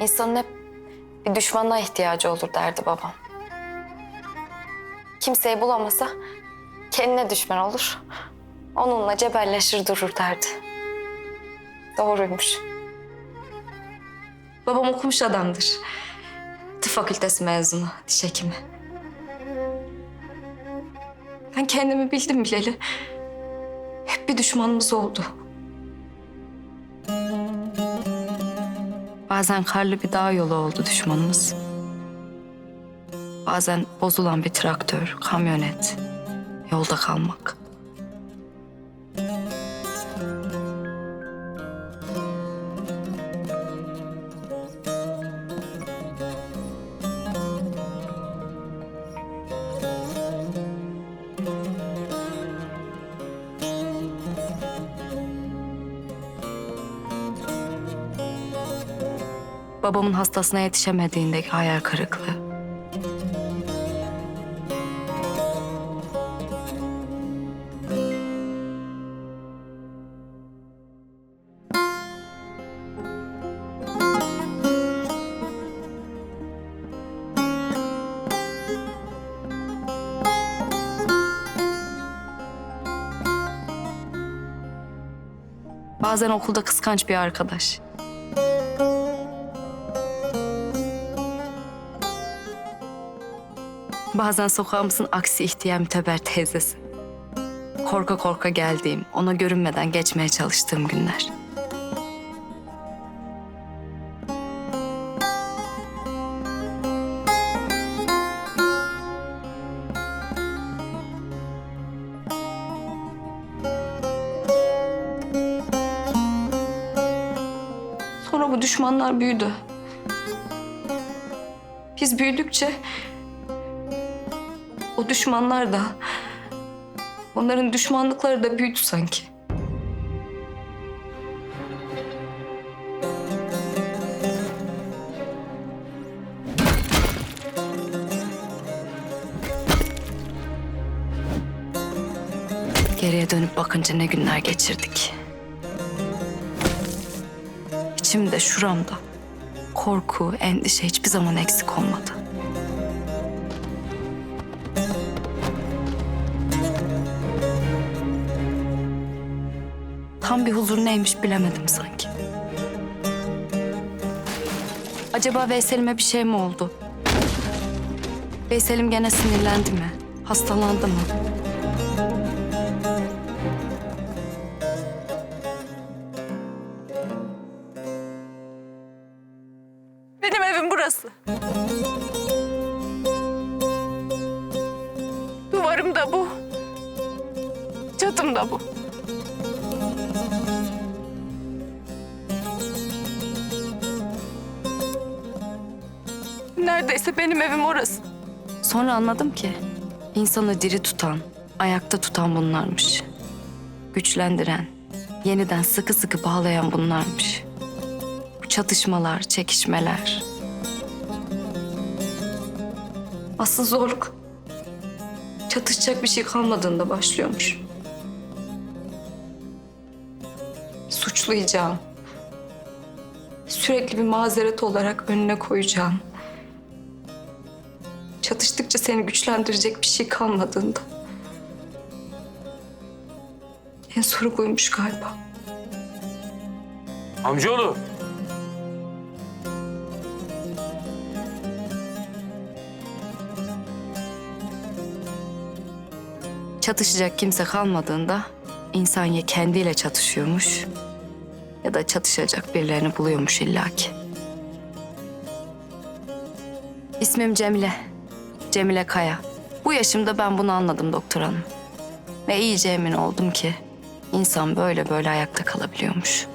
İnsanın hep bir düşmanına ihtiyacı olur derdi babam. Kimseyi bulamasa kendine düşman olur. Onunla cebelleşir durur derdi. Doğruymuş. Babam okumuş adamdır. Tıp fakültesi mezunu, diş hekimi. Ben kendimi bildim bileli. Hep bir düşmanımız oldu. Bazen karlı bir dağ yolu oldu düşmanımız. Bazen bozulan bir traktör, kamyonet, yolda kalmak. Babamın hastasına yetişemediğindeki hayal kırıklığı. Bazen okulda kıskanç bir arkadaş. Bazen sokağımızın aksi ihtiyar müteber teyzesi. Korka korka geldiğim, ona görünmeden geçmeye çalıştığım günler. Sonra bu düşmanlar büyüdü. Biz büyüdükçe o düşmanlar da, onların düşmanlıkları da büyüdü sanki. Geriye dönüp bakınca ne günler geçirdik. İçimde, şuramda korku, endişe hiçbir zaman eksik olmadı. Tam bir huzur neymiş bilemedim sanki. Acaba Veysel'ime bir şey mi oldu? Veysel'im gene sinirlendi mi? Hastalandı mı? Benim evim burası. Duvarım da bu. Çatım da bu. Neredeyse benim evim orası. Sonra anladım ki insanı diri tutan, ayakta tutan bunlarmış. Güçlendiren, yeniden sıkı sıkı bağlayan bunlarmış. Bu çatışmalar, çekişmeler. Asıl zorluk çatışacak bir şey kalmadığında başlıyormuş. Suçlayacağım. Sürekli bir mazeret olarak önüne koyacağım çatıştıkça seni güçlendirecek bir şey kalmadığında. En zoru buymuş galiba. Amcaoğlu. Çatışacak kimse kalmadığında insan ya kendiyle çatışıyormuş ya da çatışacak birilerini buluyormuş illaki. İsmim Cemile. Cemile Kaya. Bu yaşımda ben bunu anladım doktor hanım. Ve iyice emin oldum ki insan böyle böyle ayakta kalabiliyormuş.